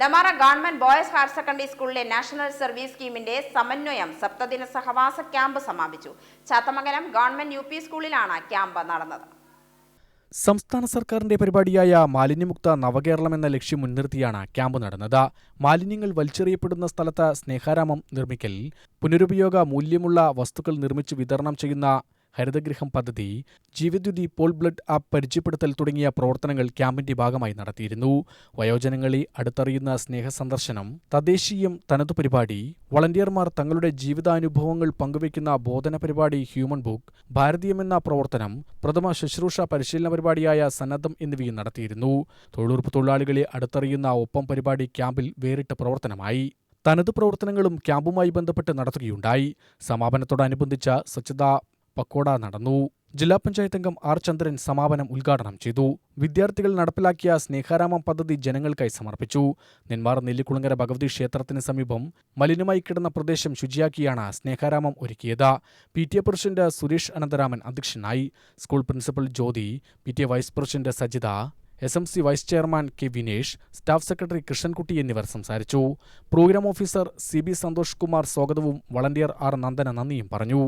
നെമാറ government boys higher secondary സ്കൂളിലെ national service സ്കീമിന്റെ സമന്വയം സപ്തദിന സഹവാസ ക്യാമ്പ് സമാപിച്ചു. ചാത്തമംഗലം ഗവൺമെന്റ് യു സ്കൂളിലാണ് ക്യാമ്പ് നടന്നത്. സംസ്ഥാന സർക്കാരിന്റെ പരിപാടിയായ മാലിന്യമുക്ത നവകേരളം എന്ന ലക്ഷ്യം മുൻനിർത്തിയാണ് ക്യാമ്പ് നടന്നത്. മാലിന്യങ്ങൾ വലിച്ചെറിയപ്പെടുന്ന സ്ഥലത്ത് സ്നേഹാരാമം നിർമ്മിക്കൽ പുനരുപയോഗ മൂല്യമുള്ള വസ്തുക്കൾ നിർമ്മിച്ച് വിതരണം ചെയ്യുന്ന ഹരിതഗൃഹം പദ്ധതി ജീവദ്യുതി പോൾ ബ്ലഡ് ആപ്പ് പരിചയപ്പെടുത്തൽ തുടങ്ങിയ പ്രവർത്തനങ്ങൾ ക്യാമ്പിന്റെ ഭാഗമായി നടത്തിയിരുന്നു. വയോജനങ്ങളെ അടുത്തറിയുന്ന സ്നേഹസന്ദർശനം തദ്ദേശീയം തനതു പരിപാടി വളണ്ടിയർമാർ തങ്ങളുടെ ജീവിതാനുഭവങ്ങൾ പങ്കുവയ്ക്കുന്ന ബോധന പരിപാടി ഹ്യൂമൻ ബുക്ക് ഭാരതീയമെന്ന പ്രവർത്തനം പ്രഥമ ശുശ്രൂഷ പരിശീലന പരിപാടിയായ സന്നദ്ധം എന്നിവയും നടത്തിയിരുന്നു. തൊഴിലുറപ്പ് തൊഴിലാളികളെ അടുത്തറിയുന്ന ഒപ്പം പരിപാടി ക്യാമ്പിൽ വേറിട്ട പ്രവർത്തനമായി. തനത് പ്രവർത്തനങ്ങളും ക്യാമ്പുമായി ബന്ധപ്പെട്ട് നടത്തുകയുണ്ടായി. സമാപനത്തോടനുബന്ധിച്ച സ്വച്ഛതാ പക്കോട നടന്നു. ജില്ലാ പഞ്ചായത്ത് അംഗം ആർ ചന്ദ്രൻ സമാപനം ഉദ്ഘാടനം ചെയ്തു. വിദ്യാർത്ഥികൾ നടപ്പിലാക്കിയ സ്നേഹാരാമം പദ്ധതി ജനങ്ങൾക്കായി സമർപ്പിച്ചു. നെന്മാർ നെല്ലിക്കുളങ്ങര ഭഗവതി ക്ഷേത്രത്തിന് സമീപം മലിനമായി കിടന്ന പ്രദേശം ശുചിയാക്കിയാണ് സ്നേഹാരാമം ഒരുക്കിയത്. P T A president Suresh Anantharaman അധ്യക്ഷനായി. School principal Jyothi P T A vice president Sajitha S M C vice chairman K Vinesh staff secretary Krishnankutty എന്നിവർ സംസാരിച്ചു. Programme officer C B Santhosh Kumar സ്വാഗതവും volunteer R Nandana നന്ദിയും പറഞ്ഞു.